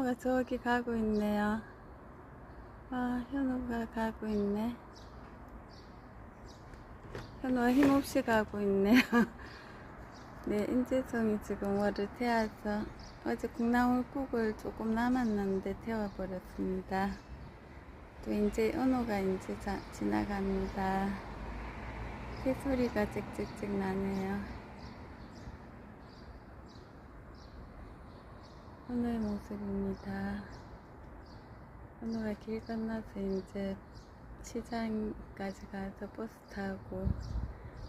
현호가 저기 가고 있네요. 아, 현호가 가고 있네. 현호가 힘없이 가고 있네요. 네, 인재성이 지금 월을 태워서 어제 콩나물국을 조금 남았는데 태워버렸습니다. 또 이제 은호가 이제 자, 지나갑니다. 새소리가 찍찍찍 나네요. 현우의 모습입니다. 현우가 길 건너서 이제 시장까지 가서 버스 타고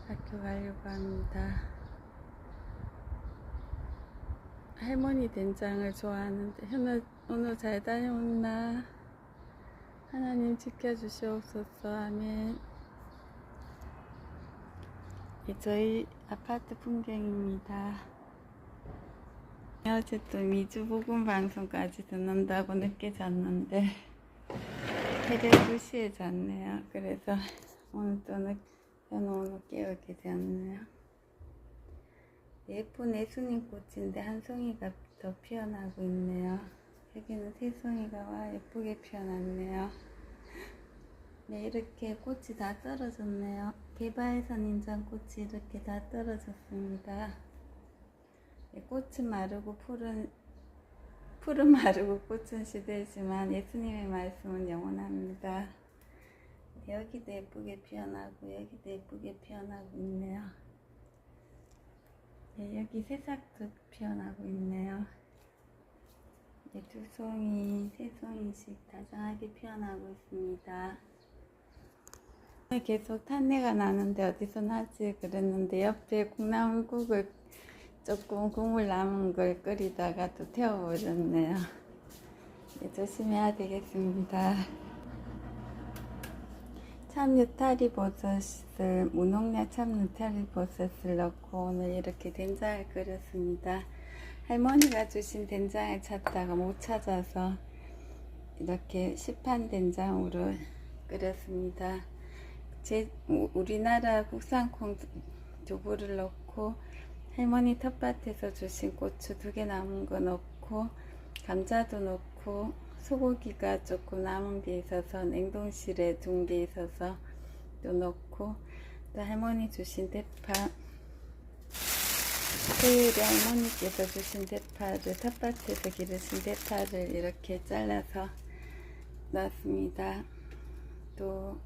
학교 가려고 합니다. 할머니 된장을 좋아하는데 현우 오늘 잘 다녀왔나? 하나님 지켜주시옵소서 아멘. 이 저희 아파트 풍경입니다. 어제 또 미주 복음 방송까지 듣는다고 늦게 잤는데 새벽 2시에 잤네요. 그래서 오늘 또 늦, 저는 오늘 깨우게 되었네요. 예쁜 예수님 꽃인데 한 송이가 더 피어나고 있네요. 여기는 세 송이가 와 예쁘게 피어났네요. 네, 이렇게 꽃이 다 떨어졌네요. 개바에선 인장 꽃이 이렇게 다 떨어졌습니다. 네, 꽃은 마르고 풀은 풀은 마르고 꽃은 시들지만 예수님의 말씀은 영원합니다. 네, 여기도 예쁘게 피어나고 여기도 예쁘게 피어나고 있네요. 네, 여기 새싹도 피어나고 있네요. 네, 두 송이, 세 송이씩 다정하게 피어나고 있습니다. 계속 탄내가 나는데 어디서 나지 그랬는데 옆에 콩나물국을 조금 국물 남은 걸 끓이다가 또 태워버렸네요. 네, 조심해야 되겠습니다. 참느타리 버섯을 무농약 참느타리 버섯을 넣고 오늘 이렇게 된장을 끓였습니다. 할머니가 주신 된장을 찾다가 못 찾아서 이렇게 시판 된장으로 끓였습니다. 제 우리나라 국산 콩 두부를 넣고 할머니 텃밭에서 주신 고추 두 개 남은 거 넣고 감자도 넣고 소고기가 조금 남은 게 있어서 냉동실에 둔 게 있어서 또 넣고 또 할머니 주신 대파 토요일에 할머니께서 주신 대파를 텃밭에서 기르신 대파를 이렇게 잘라서 넣었습니다. 또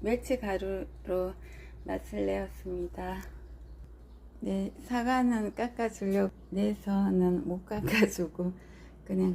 멸치 가루로 맛을 내었습니다. 네, 사과는 깎아주려고 내서는 못 깎아주고 그냥